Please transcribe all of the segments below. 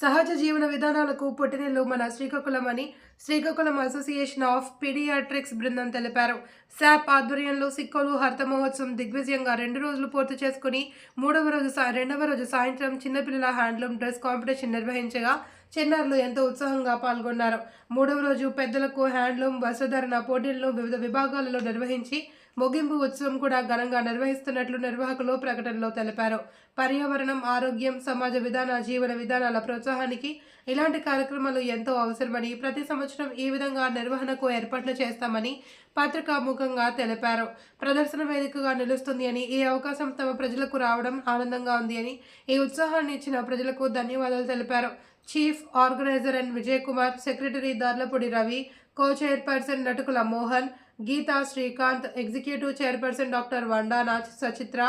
సహజ జీవన విధానాలకు పుట్టినిల్లు మన శ్రీకాకుళం అని శ్రీకాకుళం అసోసియేషన్ ఆఫ్ పీడియాట్రిక్స్ బృందం తెలిపారు. శాప్ ఆధ్వర్యంలో సిక్కోలు హర్త మహోత్సవం దిగ్విజయంగా రెండు రోజులు పూర్తి చేసుకుని మూడవ రోజు రెండవ రోజు సాయంత్రం చిన్నపిల్లల హ్యాండ్లూమ్ డ్రెస్ కాంపిటీషన్ నిర్వహించగా చిన్నారులు ఎంతో ఉత్సాహంగా పాల్గొన్నారు. మూడవ రోజు పెద్దలకు హ్యాండ్లూమ్ వస్త్రధారణ పోటీలను వివిధ విభాగాలలో నిర్వహించి ముగింపు ఉత్సవం కూడా ఘనంగా నిర్వహిస్తున్నట్లు నిర్వాహకులు ప్రకటనలో తెలిపారు. పర్యావరణం ఆరోగ్యం సమాజ విధాన జీవన విధానాల ప్రోత్సాహానికి ఇలాంటి కార్యక్రమాలు ఎంతో అవసరమని ప్రతి సంవత్సరం ఈ విధంగా నిర్వహణకు ఏర్పాట్లు చేస్తామని పత్రికాముఖంగా తెలిపారు. ప్రదర్శన వేదికగా నిలుస్తుంది అని ఈ అవకాశం తమ ప్రజలకు రావడం ఆనందంగా ఉంది అని ఈ ఉత్సాహాన్ని ఇచ్చిన ప్రజలకు ధన్యవాదాలు తెలిపారు. Chief organizer and Vijay Kumar secretary Darlapudi Ravi co chairperson Natukula Mohan Geetha Srikanth executive chairperson doctor వండానాథ్ Sachitra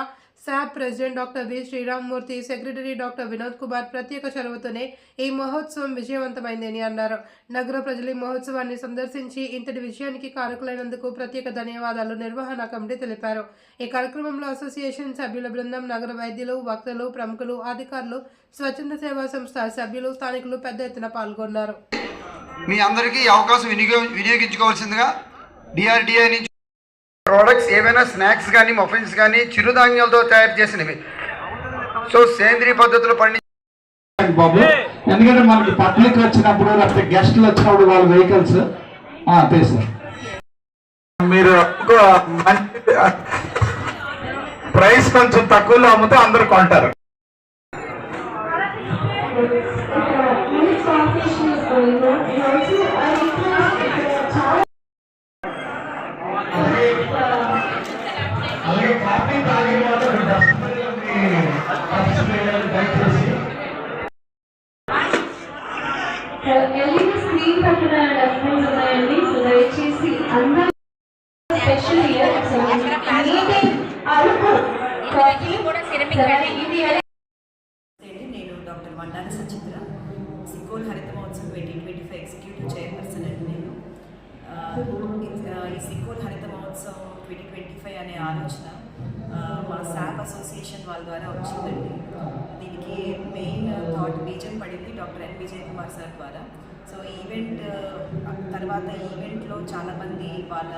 SAAP president doctor V Sriramamurthy secretary doctor Vinod Kumar ప్రత్యేక చొరవతోనే ఈ మహోత్సవం విజయవంతమైందని అన్నారు. నగర ప్రజలు ఈ మహోత్సవాన్ని సందర్శించి ఇంతటి విజయానికి కారకులైనందుకు ప్రత్యేక ధన్యవాదాలు నిర్వహణ కమిటీ తెలిపారు. ఈ కార్యక్రమంలో అసోసియేషన్ సభ్యుల బృందం నగర వైద్యులు వక్తలు ప్రముఖులు అధికారులు స్వచ్ఛంద సేవా సంస్థ సభ్యులు స్థానికులు పెద్ద ఎత్తున పాల్గొన్నారు. మీ అందరికీ అవకాశం వినియోగ వినియోగించుకోవాల్సిందిగా డిఆర్డిఐ నుంచి ప్రోడక్ట్స్ ఏవైనా స్నాక్స్ కానీ మఫిన్స్ కానీ చిరుధాన్యాలతో తయారు చేసినవి. సో సేంద్రియ పద్ధతిలో పండి బాబు? ఎందుకంటే మనకి పబ్లిక్ వచ్చినప్పుడు లేకపోతే గెస్ట్లు వచ్చినప్పుడు వాళ్ళ వెహికల్స్ తెలుసు మీరు మంచి ప్రైస్ కొంచెం తక్కువలో అమ్మితే అందరు కొంటారు. అలాగే కాఫీ తాగే దయచేసి ఎల్ఈడి స్క్రీన్ పక్కన డస్ట్బిన్స్ ఉన్నాయండి. సో దయచేసి అందరూ స్పెషల్ ఇయర్ నేను డాక్టర్ మండాల సచిత్ర సికోల్ హరిత మహోత్సవం twenty twenty five executive chairperson అండి నేను. ఈ- ఆ, హరిత మహోత్సవం ట్వంటీ ట్వంటీ ఫైవ్ అనే ఆలోచన మా శాప్ అసోసియేషన్ వాళ్ళ ద్వారా వచ్చిందండి దీనికి మెయిన్ థాట్ బీజం పడింది doctor N Vijay Kumar sir ద్వారా సో ఈవెంట్ తర్వాత ఈవెంట్లో చాలామంది వాళ్ళ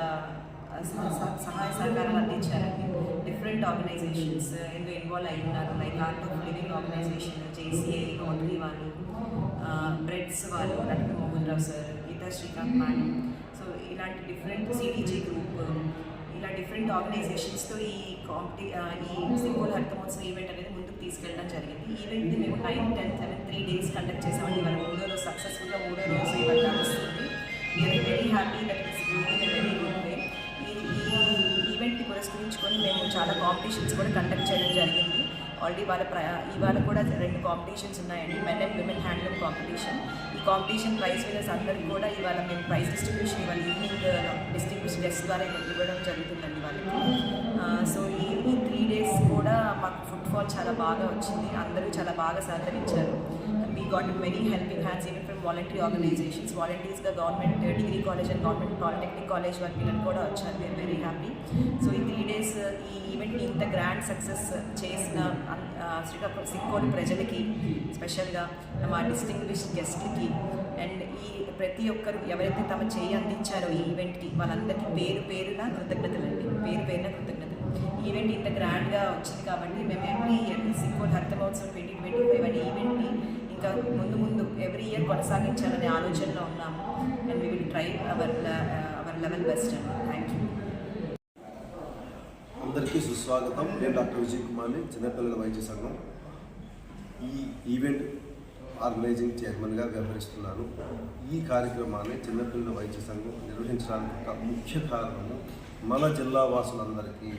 సహ- సహాయ సహకారాలు అందించారండి డిఫరెంట్ ఆర్గనైజేషన్స్ ఇందులో ఇన్వాల్వ్ అయి ఉన్నారు like art of living organization JCI rotary వాళ్ళు బ్రెడ్స్ వాళ్ళు Natuku Mohan Rao sir Geetha Srikanth madam so ఇలాంటి డిఫరెంట్ సిటీజీ గ్రూప్ ఇలా డిఫరెంట్ ఆర్గనైజేషన్స్తో ఈ కాంపిటీ ఈ సింగోల్ హరితమోత్సవం ఈవెంట్ అనేది ముందుకు తీసుకెళ్ళడం జరిగింది. ఈవెంట్ మేము nine ten seven three days conduct చేసామండి ఇవాళ మూడో రోజు సక్సెస్ఫుల్గా మూడో రోజు ఇవాళ నడుస్తుంది we are very happy that is very good way ఈ ఈవెంట్ని పురస్కరించుకొని మేము చాలా కాంపిటీషన్స్ కూడా కండక్ట్ ఆల్రెడీ వాళ్ళ ఇవాళ కూడా రెండు కాంపిటీషన్స్ ఉన్నాయండి men and women handloom competition ఈ కాంపిటీషన్ ప్రైజ్ విన్నర్స్ అందరికీ కూడా ఇవాళ మేము ప్రైజ్ డిస్ట్రిబ్యూషన్ ఇవాళ ఈవినింగ్ డిస్ట్రిబ్యూషన్ గెస్ట్ ద్వారా ఇవ్వడం జరుగుతుందండి వాళ్ళకి. సో ఈవినింగ్ ఈ త్రీ డేస్ కూడా మాకు ఫుట్ఫాల్ చాలా బాగా వచ్చింది. అందరూ చాలా బాగా సహకరించారు. We got many helping hands even from voluntary organizations వాలంటీర్స్గా government degree college and government polytechnic college వాళ్ళ పిల్లలు కూడా వచ్చారు we are very happy so ఈ త్రీ డేస్ ఈ ఈవెంట్ని ఇంత గ్రాండ్ సక్సెస్ చేసిన అన్- శ్రీకాకుళం సిక్కోలు ప్రజలకి స్పెషల్గా మా డిస్టింగ్విష్ గెస్ట్కి అండ్ ఈ ప్రతి ఒక్కరు ఎవరైతే తమ చేయి అందించారో ఈ ఈవెంట్కి వాళ్ళందరికీ పేరు పేరున కృతజ్ఞతలు అండి పేరు పేరున కృతజ్ఞతలు ఈవెంట్ ఇంత గ్రాండ్గా వచ్చింది కాబట్టి మేము ఎవ్రీ ఇయర్ సిక్కోల్ హరిత మహోత్సవం ట్వంటీ ట్వంటీ ఫైవ్ అనే ఈవెంట్ని ఇంకా ముందు ముందు ఎవ్రీ ఇయర్ కొనసాగించాలనే ఆలోచనలో ఉన్నాము. And we will try our our level best అండి థ్యాంక్ యూ అందరికీ సుస్వాగతం. నేను డాక్టర్ విజయ్ కుమార్ని చిన్నపిల్లల వైద్య సంఘం. ఈ ఈవెంట్ ఆర్గనైజింగ్ చైర్మన్గా వ్యవహరిస్తున్నాను ఈ కార్యక్రమాన్ని చిన్నపిల్లల వైద్య సంఘం నిర్వహించడానికి ఒక ముఖ్య కారణము మన జిల్లా వాసులందరికీ.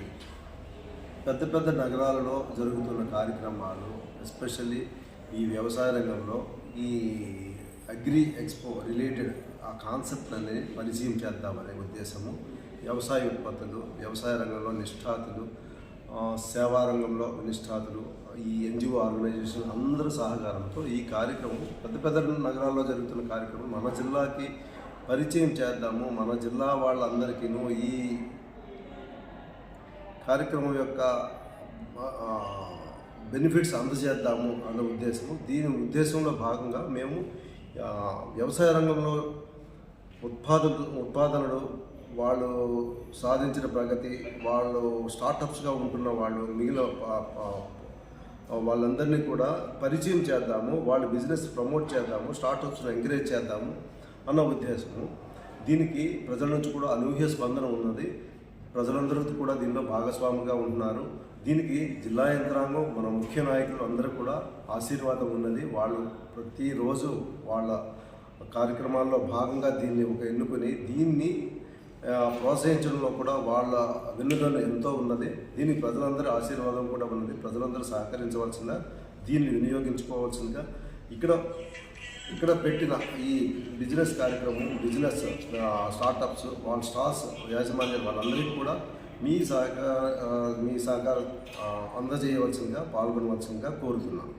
పెద్ద పెద్ద నగరాలలో జరుగుతున్న కార్యక్రమాలు ఎస్పెషల్లీ ఈ వ్యవసాయ రంగంలో ఈ అగ్రి ఎక్స్పో రిలేటెడ్ ఆ కాన్సెప్ట్లని పరిచయం చేద్దామనే ఉద్దేశము. వ్యవసాయ ఉత్పత్తులు వ్యవసాయ రంగంలో నిష్ఠాతులు సేవా రంగంలో నిష్ఠాతులు ఈ ఎన్జిఓ ఆర్గనైజేషన్ అందరి సహకారంతో ఈ కార్యక్రమం పెద్ద పెద్ద నగరాల్లో జరుగుతున్న కార్యక్రమం మన జిల్లాకి పరిచయం చేద్దాము. మన జిల్లా వాళ్ళందరికీను ఈ కార్యక్రమం యొక్క బెనిఫిట్స్ అందజేద్దాము అన్న ఉద్దేశము. దీని ఉద్దేశంలో భాగంగా మేము వ్యవసాయ రంగంలో ఉత్పాద ఉత్పాదనలు వాళ్ళు సాధించిన ప్రగతి వాళ్ళు స్టార్టప్స్గా ఉంటున్న వాళ్ళు మిగిలిన వాళ్ళందరినీ కూడా పరిచయం చేద్దాము వాళ్ళ బిజినెస్ ప్రమోట్ చేద్దాము స్టార్టప్స్ని ఎంకరేజ్ చేద్దాము అన్న ఉద్దేశము. దీనికి ప్రజల నుంచి కూడా అనూహ్య స్పందన ఉన్నది. ప్రజలందరూ కూడా దీనిలో భాగస్వామిగా ఉంటున్నారు. దీనికి జిల్లా యంత్రాంగం మన ముఖ్య నాయకులు అందరూ కూడా ఆశీర్వాదం ఉన్నది. వాళ్ళు ప్రతిరోజు వాళ్ళ కార్యక్రమాల్లో భాగంగా దీన్ని ఒక ఎన్నుకొని దీన్ని ప్రోత్సహించడంలో కూడా వాళ్ళ వెన్నుదన్ను ఎంతో ఉన్నది. దీనికి ప్రజలందరి ఆశీర్వాదం కూడా ఉన్నది. ప్రజలందరూ సహకరించవలసిందిగా దీన్ని వినియోగించుకోవాల్సిందిగా ఇక్కడ ఇక్కడ పెట్టిన ఈ బిజినెస్ కార్యక్రమం బిజినెస్ స్టార్టప్స్ వాళ్ళ స్టార్స్ యాజమాన్యాలు వాళ్ళందరికీ కూడా మీ సహకార మీ సహకారం అందజేయవలసిందిగా పాల్గొనవలసిందిగా కోరుతున్నాను